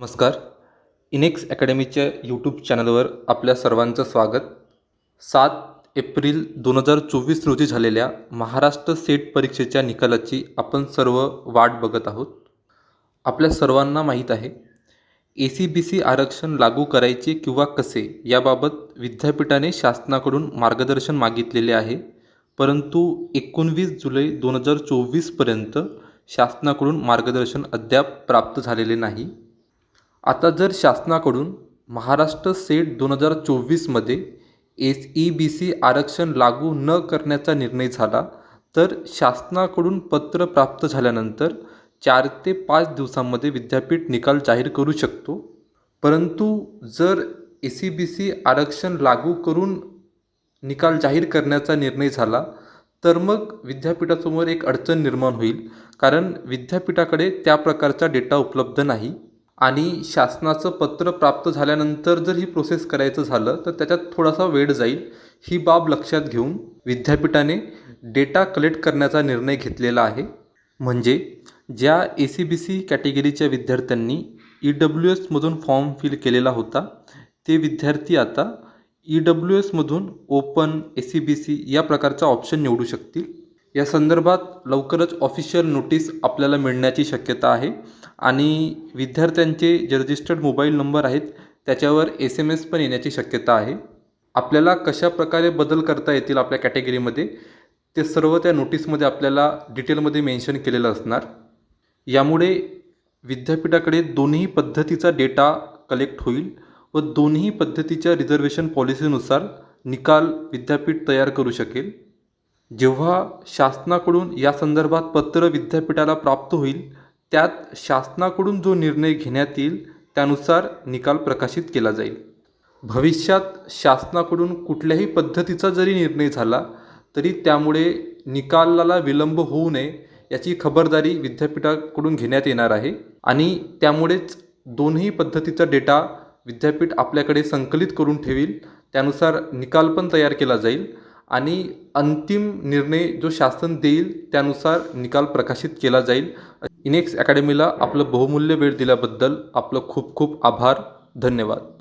नमस्कार. इनेक्स अकॅडमीच्या यूट्यूब चॅनलवर आपल्या सर्वांचं स्वागत. सात एप्रिल दोन हजार चोवीस रोजी झालेल्या महाराष्ट्र सेट परीक्षेच्या निकालाची आपण सर्व वाट बघत आहोत. आपल्या सर्वांना माहीत आहे ए सी बी सी आरक्षण लागू करायचे किंवा कसे याबाबत विद्यापीठाने शासनाकडून मार्गदर्शन मागितलेले आहे. परंतु एकोणवीस जुलै दोन हजार चोवीसपर्यंत शासनाकडून मार्गदर्शन अद्याप प्राप्त झालेले नाही. आता जर शासनाकडून महाराष्ट्र सेट दोन हजार चोवीसमध्ये एस ई बी सी आरक्षण लागू न करण्याचा निर्णय झाला तर शासनाकडून पत्र प्राप्त झाल्यानंतर चार ते पाच दिवसांमध्ये विद्यापीठ निकाल जाहीर करू शकतो. परंतु जर ए सी बी सी आरक्षण लागू करून निकाल जाहीर करण्याचा निर्णय झाला तर मग विद्यापीठासमोर एक अडचण निर्माण होईल कारण विद्यापीठाकडे त्या प्रकारचा डेटा उपलब्ध नाही. आणि शासनाचं पत्र प्राप्त झाल्यानंतर जर ही प्रोसेस करायचं झालं तर त्याच्यात थोडासा वेळ जाईल. ही बाब लक्षात घेऊन विद्यापीठाने डेटा कलेक्ट करण्याचा निर्णय घेतलेला आहे. म्हणजे ज्या ए सी बी सी कॅटेगरीच्या विद्यार्थ्यांनी ई डब्ल्यू एसमधून फॉर्म फिल केलेला होता ते विद्यार्थी आता E W एसमधून open A C B C या प्रकारचा ऑप्शन निवडू शकतील. या संदर्भात लवकरच ऑफिशियल नोटीस आपल्याला मिळण्याची शक्यता आहे. आणि विद्यार्थ्यांचे जे रजिस्टर्ड मोबाईल नंबर आहेत त्याच्यावर एस एम एस पण येण्याची शक्यता आहे. आपल्याला कशा प्रकारे बदल करता येतील आपल्या कॅटेगरीमध्ये ते सर्व त्या नोटीसमध्ये आपल्याला डिटेलमध्ये मेन्शन केलेलं असणार. यामुळे विद्यापीठाकडे दोन्ही पद्धतीचा डेटा कलेक्ट होईल व दोन्ही पद्धतीच्या रिझर्वेशन पॉलिसीनुसार निकाल विद्यापीठ तयार करू शकेल. जेव्हा शासनाकडून या संदर्भात पत्र विद्यापीठाला प्राप्त होईल त्यात शासनाकडून जो निर्णय घेण्यात येईल त्यानुसार निकाल प्रकाशित केला जाईल. भविष्यात शासनाकडून कुठल्याही पद्धतीचा जरी निर्णय झाला तरी त्यामुळे निकालाला विलंब होऊ नये याची खबरदारी विद्यापीठाकडून घेण्यात येणार आहे आणि त्यामुळेच दोन्ही पद्धतीचा डेटा विद्यापीठ आपल्याकडे संकलित करून ठेवील त्यानुसार निकाल पण तयार केला जाईल. आणि अंतिम निर्णय जो शासन देईल त्यानुसार निकाल प्रकाशित केला जाईल. इनेक्स अकॅडमीला आपलं बहुमूल्य वेळ दिल्याबद्दल आपलं खूप खूप आभार. धन्यवाद.